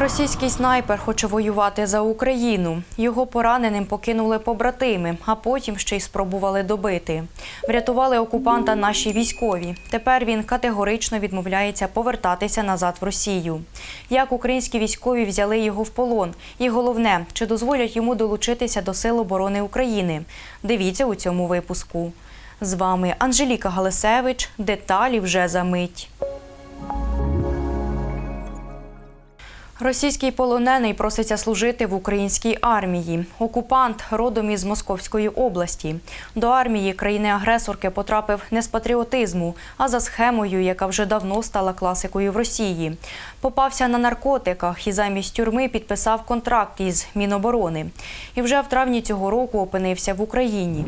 Російський снайпер хоче воювати за Україну. Його пораненим покинули побратими, а потім ще й спробували добити. Врятували окупанта наші військові. Тепер він категорично відмовляється повертатися назад в Росію. Як українські військові взяли його в полон? І головне, чи дозволять йому долучитися до Сил оборони України? Дивіться у цьому випуску. З вами Анжеліка Галисевич. Деталі вже за мить. Російський полонений проситься служити в українській армії. Окупант родом із Московської області. До армії країни-агресорки потрапив не з патріотизму, а за схемою, яка вже давно стала класикою в Росії. Попався на наркотиках і замість тюрми підписав контракт із Міноборони. І вже в травні цього року опинився в Україні.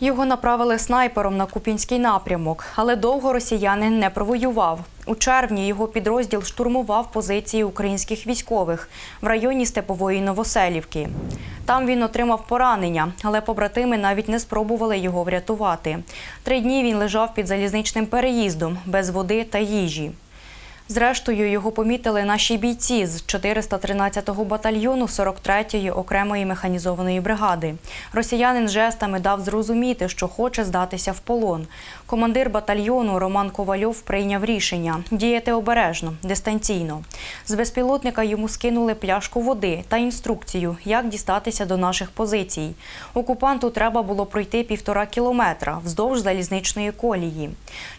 Його направили снайпером на Купінський напрямок, але довго росіянин не провоював. У червні його підрозділ штурмував позиції українських військових в районі Степової Новоселівки. Там він отримав поранення, але побратими навіть не спробували його врятувати. Три дні він лежав під залізничним переїздом без води та їжі. Зрештою, його помітили наші бійці з 413-го батальйону 43-ї окремої механізованої бригади. Росіянин жестами дав зрозуміти, що хоче здатися в полон. Командир батальйону Роман Ковальов прийняв рішення діяти обережно, дистанційно. З безпілотника йому скинули пляшку води та інструкцію, як дістатися до наших позицій. Окупанту треба було пройти півтора кілометра вздовж залізничної колії.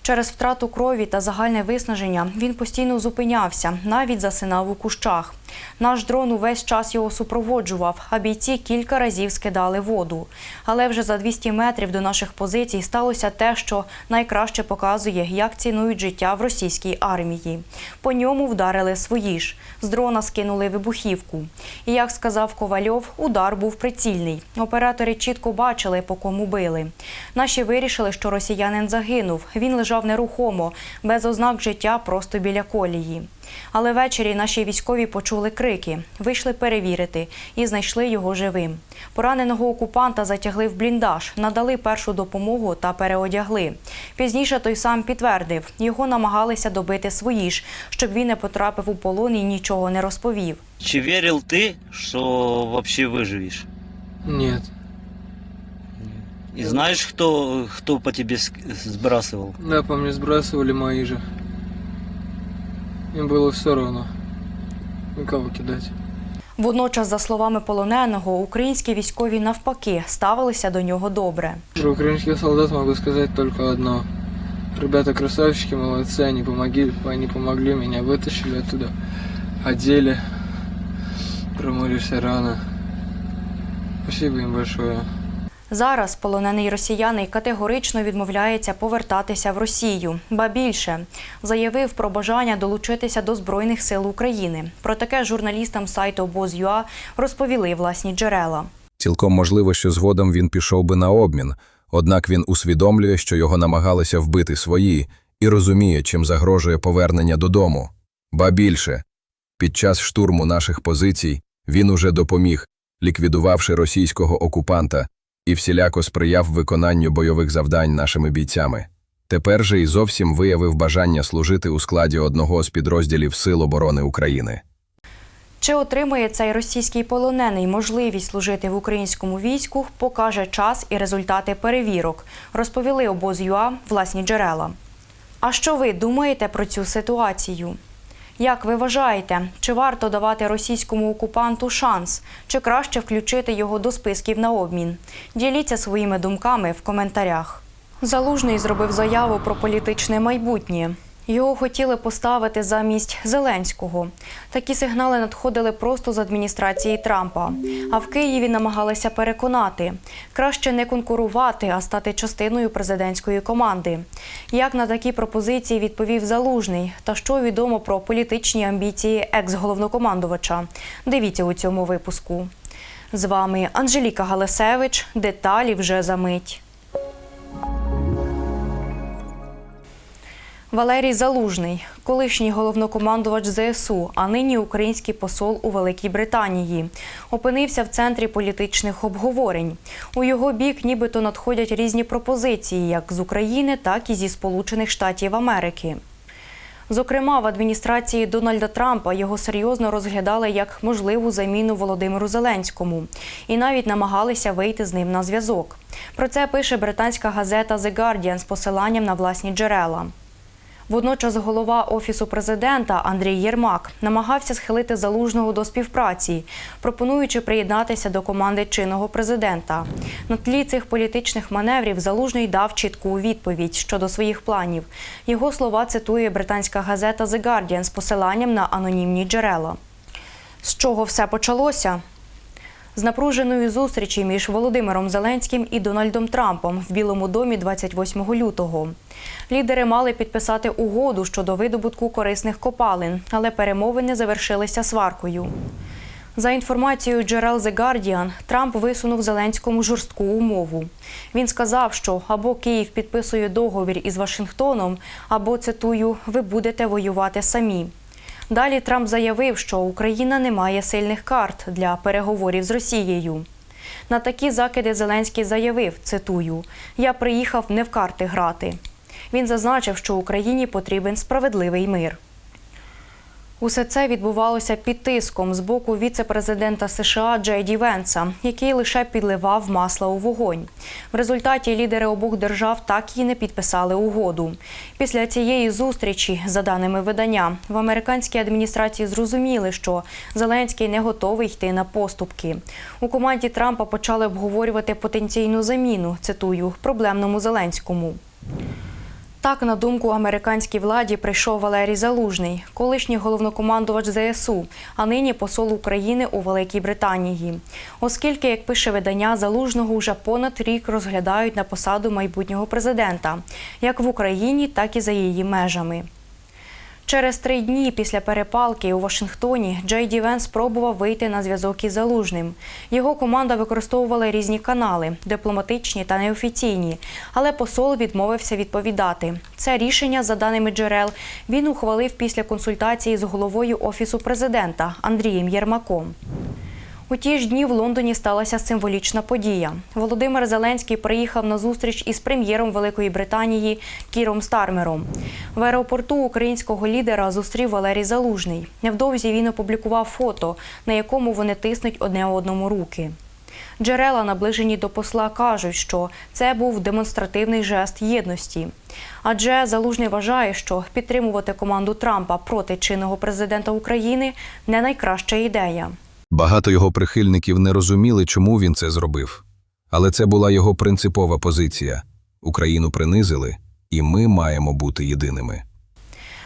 Через втрату крові та загальне виснаження він постійно зупинявся, навіть засинав у кущах. Наш дрон увесь час його супроводжував, а бійці кілька разів скидали воду. Але вже за 200 метрів до наших позицій сталося те, що найкраще показує, як цінують життя в російській армії. По ньому вдарили свої ж. З дрона скинули вибухівку. І як сказав Ковальов, удар був прицільний. Оператори чітко бачили, по кому били. Наші вирішили, що росіянин загинув. Він лежав нерухомо, без ознак життя просто біля колії. Але ввечері наші військові почули крики, вийшли перевірити і знайшли його живим. Пораненого окупанта затягли в бліндаж, надали першу допомогу та переодягли. Пізніше той сам підтвердив, його намагалися добити свої ж, щоб він не потрапив у полон і нічого не розповів. Чи вірив ти, що вообще виживеш? Нет. І знаєш, хто, хто по тебе ск- збрасував? Да, по мне сбрасывали мои же. Им было все равно Никого кидать. Водночас, за словами полоненого, українські військові навпаки ставилися до нього добре. Про украинских солдат могу сказать только одно. Ребята красавчики, молодцы, они помогли, они помогли меня, вытащили оттуда, одели, промыли все раны. Спасибо им большое. Зараз полонений росіянин категорично відмовляється повертатися в Росію. Ба більше заявив про бажання долучитися до Збройних сил України. Про таке журналістам сайту обоз.ua розповіли власні джерела. Цілком можливо, що згодом він пішов би на обмін, однак він усвідомлює, що його намагалися вбити свої, і розуміє, чим загрожує повернення додому. Ба більше, під час штурму наших позицій він уже допоміг, ліквідувавши російського окупанта, і всіляко сприяв виконанню бойових завдань нашими бійцями. Тепер же й зовсім виявив бажання служити у складі одного з підрозділів Сил оборони України. Чи отримає цей російський полонений можливість служити в українському війську, покаже час і результати перевірок, розповіли обоз.ua власні джерела. А що ви думаєте про цю ситуацію? Як ви вважаєте, чи варто давати російському окупанту шанс, чи краще включити його до списків на обмін? Діліться своїми думками в коментарях. Залужний зробив заяву про політичне майбутнє. Його хотіли поставити замість Зеленського. Такі сигнали надходили просто з адміністрації Трампа. А в Києві намагалися переконати краще не конкурувати, а стати частиною президентської команди. Як на такі пропозиції відповів Залужний, та що відомо про політичні амбіції екс-головнокомандувача? Дивіться у цьому випуску. З вами Анжеліка Галасевич. Деталі вже за мить. Валерій Залужний, колишній головнокомандувач ЗСУ, а нині український посол у Великій Британії, опинився в центрі політичних обговорень. У його бік нібито надходять різні пропозиції, як з України, так і зі Сполучених Штатів Америки. Зокрема, в адміністрації Дональда Трампа його серйозно розглядали як можливу заміну Володимиру Зеленському і навіть намагалися вийти з ним на зв'язок. Про це пише британська газета The Guardian з посиланням на власні джерела. Водночас голова офісу президента Андрій Єрмак намагався схилити залужного до співпраці, пропонуючи приєднатися до команди чинного президента. На тлі цих політичних маневрів залужний дав чітку відповідь щодо своїх планів. Його слова цитує британська газета The Guardian з посиланням на анонімні джерела. З чого все почалося? З напруженої зустрічі між Володимиром Зеленським і Дональдом Трампом в Білому домі 28 лютого. Лідери мали підписати угоду щодо видобутку корисних копалин, але перемовини завершилися сваркою. За інформацією джерел The Guardian, Трамп висунув Зеленському жорстку умову. Він сказав, що або Київ підписує договір із Вашингтоном, або цитую, ви будете воювати самі. Далі Трамп заявив, що Україна не має сильних карт для переговорів з Росією. На такі закиди Зеленський заявив, цитую: Я приїхав не в карти грати. Він зазначив, що Україні потрібен справедливий мир. Усе це відбувалося під тиском з боку віце-президента США Джей Ді Венса, який лише підливав масло у вогонь. В результаті лідери обох держав так і не підписали угоду. Після цієї зустрічі, за даними видання, в американській адміністрації зрозуміли, що Зеленський не готовий йти на поступки. У команді Трампа почали обговорювати потенційну заміну. Цитую проблемному Зеленському. Так, на думку американській владі, прийшов Валерій Залужний, колишній головнокомандувач ЗСУ, а нині посол України у Великій Британії. Оскільки, як пише видання, залужного вже понад рік розглядають на посаду майбутнього президента, як в Україні, так і за її межами. Через три дні після перепалки у Вашингтоні Джей Ді Венс спробував вийти на зв'язок із Залужним. Його команда використовувала різні канали дипломатичні та неофіційні, але посол відмовився відповідати. Це рішення, за даними джерел, він ухвалив після консультації з головою офісу президента Андрієм Єрмаком. У ті ж дні в Лондоні сталася символічна подія. Володимир Зеленський приїхав на зустріч із прем'єром Великої Британії Кіром Стармером. В аеропорту українського лідера зустрів Валерій Залужний. Невдовзі він опублікував фото, на якому вони тиснуть одне одному руки. Джерела, наближені до посла, кажуть, що це був демонстративний жест єдності. Адже Залужний вважає, що підтримувати команду Трампа проти чинного президента України не найкраща ідея. Багато його прихильників не розуміли, чому він це зробив. Але це була його принципова позиція. Україну принизили, і ми маємо бути єдиними.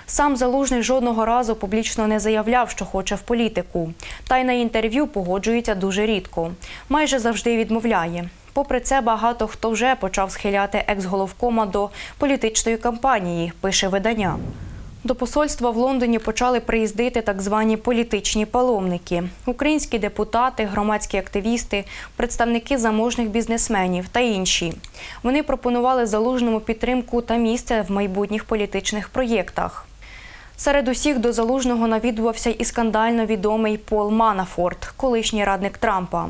Сам Залужний жодного разу публічно не заявляв, що хоче в політику. Та й на інтерв'ю погоджується дуже рідко. Майже завжди відмовляє. Попри це, багато хто вже почав схиляти екс-головкома до політичної кампанії, пише видання. До посольства в Лондоні почали приїздити так звані політичні паломники: українські депутати, громадські активісти, представники заможних бізнесменів та інші. Вони пропонували залужному підтримку та місце в майбутніх політичних проєктах. Серед усіх до залужного навідувався і скандально відомий Пол Манафорт, колишній радник Трампа.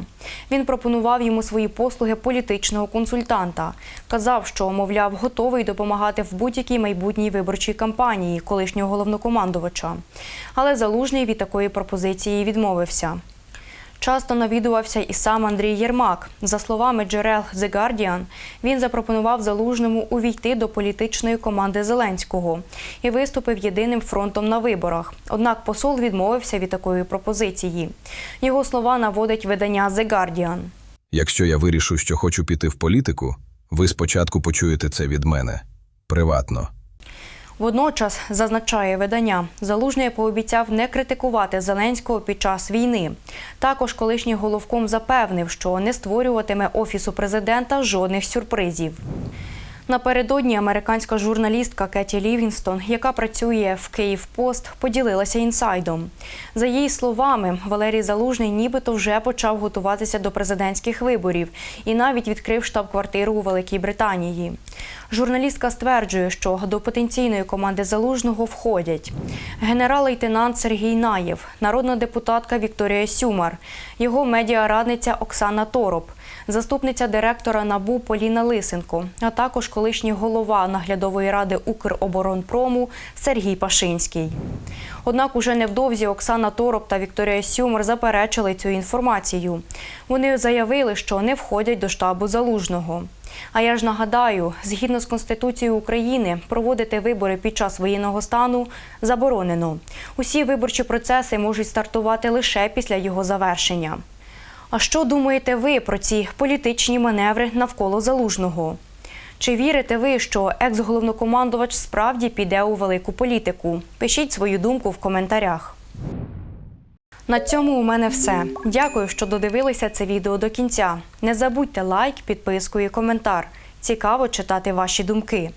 Він пропонував йому свої послуги політичного консультанта. Казав, що, мовляв, готовий допомагати в будь-якій майбутній виборчій кампанії колишнього головнокомандувача. Але залужний від такої пропозиції відмовився. Часто навідувався і сам Андрій Єрмак. За словами джерел The Guardian, він запропонував залужному увійти до політичної команди Зеленського і виступив єдиним фронтом на виборах. Однак посол відмовився від такої пропозиції. Його слова наводить видання The Guardian. Якщо я вирішу, що хочу піти в політику, ви спочатку почуєте це від мене приватно. Водночас, зазначає видання, Залужний пообіцяв не критикувати Зеленського під час війни. Також колишній головком запевнив, що не створюватиме офісу президента жодних сюрпризів. Напередодні американська журналістка Кеті Лівінстон, яка працює в Київпост, поділилася інсайдом. За її словами, Валерій Залужний нібито вже почав готуватися до президентських виборів і навіть відкрив штаб-квартиру у Великій Британії. Журналістка стверджує, що до потенційної команди Залужного входять генерал-лейтенант Сергій Наєв, народна депутатка Вікторія Сюмар, його медіарадниця Оксана Тороп, заступниця директора НАБУ Поліна Лисенко, а також колишній голова наглядової ради Укроборонпрому Сергій Пашинський. Однак уже невдовзі Оксана Тороп та Вікторія Сюмер заперечили цю інформацію. Вони заявили, що не входять до штабу залужного. А я ж нагадаю, згідно з Конституцією України, проводити вибори під час воєнного стану заборонено. Усі виборчі процеси можуть стартувати лише після його завершення. А що думаєте ви про ці політичні маневри навколо залужного? Чи вірите ви, що екс-головнокомандувач справді піде у велику політику? Пишіть свою думку в коментарях. На цьому у мене все. Дякую, що додивилися це відео до кінця. Не забудьте лайк, підписку і коментар. Цікаво читати ваші думки.